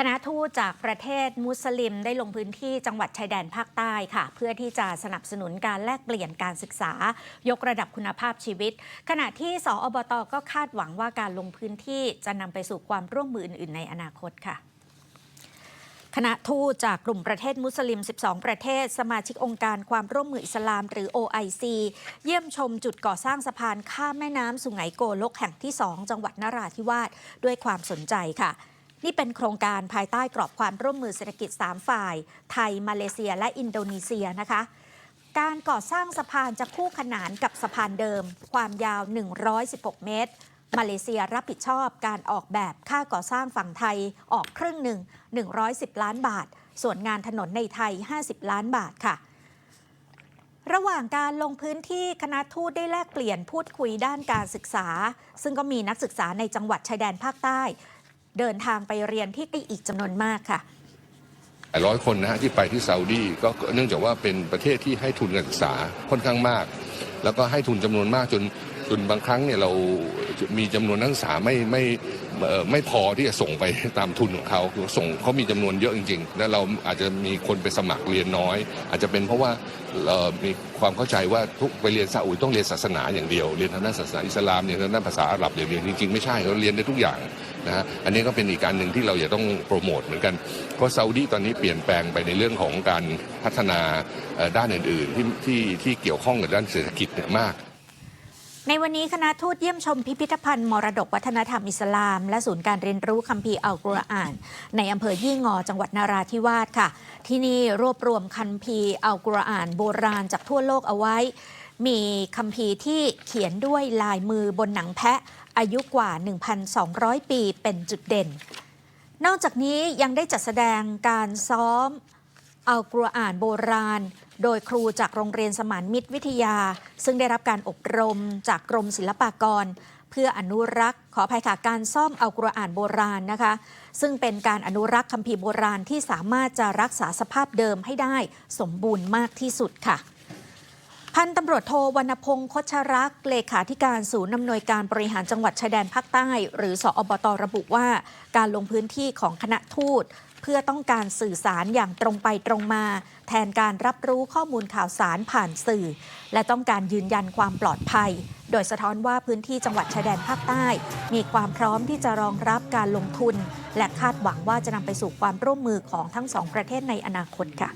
คณะทูตจากประเทศมุสลิมได้ลงพื้นที่จังหวัดชายแดนภาคใต้ค่ะ เพื่อที่จะสนับสนุนการแลกเปลี่ยนการศึกษา ยกระดับคุณภาพชีวิต ขณะที่สอบตก็คาดหวังว่าการลงพื้นที่จะนำไปสู่ความร่วมมืออื่น ๆ ในอนาคตค่ะคณะทูตจากกลุ่มประเทศมุสลิม 12 ประเทศ สมาชิกองค์การความร่วมมืออิสลาม หรือ OIC เยี่ยมชมจุดก่อสร้างสะพานข้ามแม่น้ำสุไหงโกลกแห่งที่ 2 จังหวัดนราธิวาสด้วยความสนใจค่ะ นี่เป็นโครงการภายใต้กรอบความร่วมมือเศรษฐกิจ 3 ฝ่าย ไทย มาเลเซีย และอินโดนีเซียนะคะ การก่อสร้างสะพานจะคู่ขนานกับสะพานเดิม ความยาว 116 เมตร มาเลเซียรับผิดชอบการออกแบบค่าก่อสร้างฝั่งไทยออกครึ่งหนึ่ง 110 ล้านบาท ส่วนงานถนนในไทย 50 ล้านบาทค่ะระหว่างการลงพื้นที่คณะทูตได้แลกเปลี่ยนพูดคุยด้านการศึกษา ซึ่งก็มีนักศึกษาในจังหวัดชายแดนภาคใต้ เดินทางไปเรียนที่อีกจำนวนมากค่ะหลายร้อยคนนะฮะที่ไปที่ซาอุดีก็เนื่องจากว่าเป็นประเทศที่ให้ทุนการศึกษาค่อนข้างมาก แล้วก็ให้ทุนจำนวนมากจนจนบางครั้งเนี่ยเรามีจำนวนนักศึกษาไม่ไม่ไม่พอที่จะส่งไปตามทุนของเขาส่งเขามีจำนวนเยอะจริง ๆ แล้วเราอาจจะมีคนไปสมัครเรียนน้อย อาจจะเป็นเพราะว่ามีความเข้าใจว่าทุกไปเรียนซาอุต้องเรียนศาสนาอย่างเดียว เรียนทางด้านศาสนาอิสลามเรียนทางด้านภาษาอาหรับอย่างเดียวจริงๆไม่ใช่เขาเรียนได้ทุกอย่าง นะฮะอันนี้ก็เป็นอีกการหนึ่งที่เราจะต้องโปรโมทเหมือนกันเพราะซาอุดีตอนนี้เปลี่ยนแปลงไปในเรื่องของการพัฒนาด้านอื่นๆ ที่ที่ที่เกี่ยวข้องกับด้านเศรษฐกิจเนี่ยมากในวันนี้คณะทูตเยี่ยมชมพิพิธภัณฑ์มรดกวัฒนธรรมอิสลาม และศูนย์การเรียนรู้คัมภีร์อัลกุรอาน ในอำเภอยี่งอจังหวัดนาราธิวาสค่ะ ที่นี่รวบรวมคัมภีร์อัลกุรอาน โบราณจากทั่วโลกเอาไว้ มีคัมภีร์ที่เขียนด้วยลายมือบนหนังแพะ อายุกว่า 1,200 ปีเป็นจุดเด่น นอกจากนี้ยังได้จัดแสดงการซ้อมอัลกุรอานโบราณ โดยครูจากโรงเรียนสมานมิตรวิทยา ซึ่งได้รับการอบรมจากกรมศิลปากร เพื่ออนุรักษ์ ขออภัยค่ะการซ่อมอัลกุรอานโบราณนะคะ ซึ่งเป็นการอนุรักษ์คัมภีร์โบราณที่สามารถจะรักษาสภาพเดิมให้ได้สมบูรณ์มากที่สุดค่ะ พันตำรวจโทวรรณพงศ์คชรักษ์เลขาธิการศูนย์อำนวยการบริหารจังหวัดชายแดนภาคใต้ หรือสอบตระบุว่า การลงพื้นที่ของคณะทูต เพื่อต้องการสื่อสารอย่างตรงไปตรงมา แทนการรับรู้ข้อมูลข่าวสารผ่านสื่อ และต้องการยืนยันความปลอดภัย โดยสะท้อนว่าพื้นที่จังหวัดชายแดนภาคใต้ มีความพร้อมที่จะรองรับการลงทุน และคาดหวังว่าจะนำไปสู่ความร่วมมือของทั้งสองประเทศในอนาคตค่ะ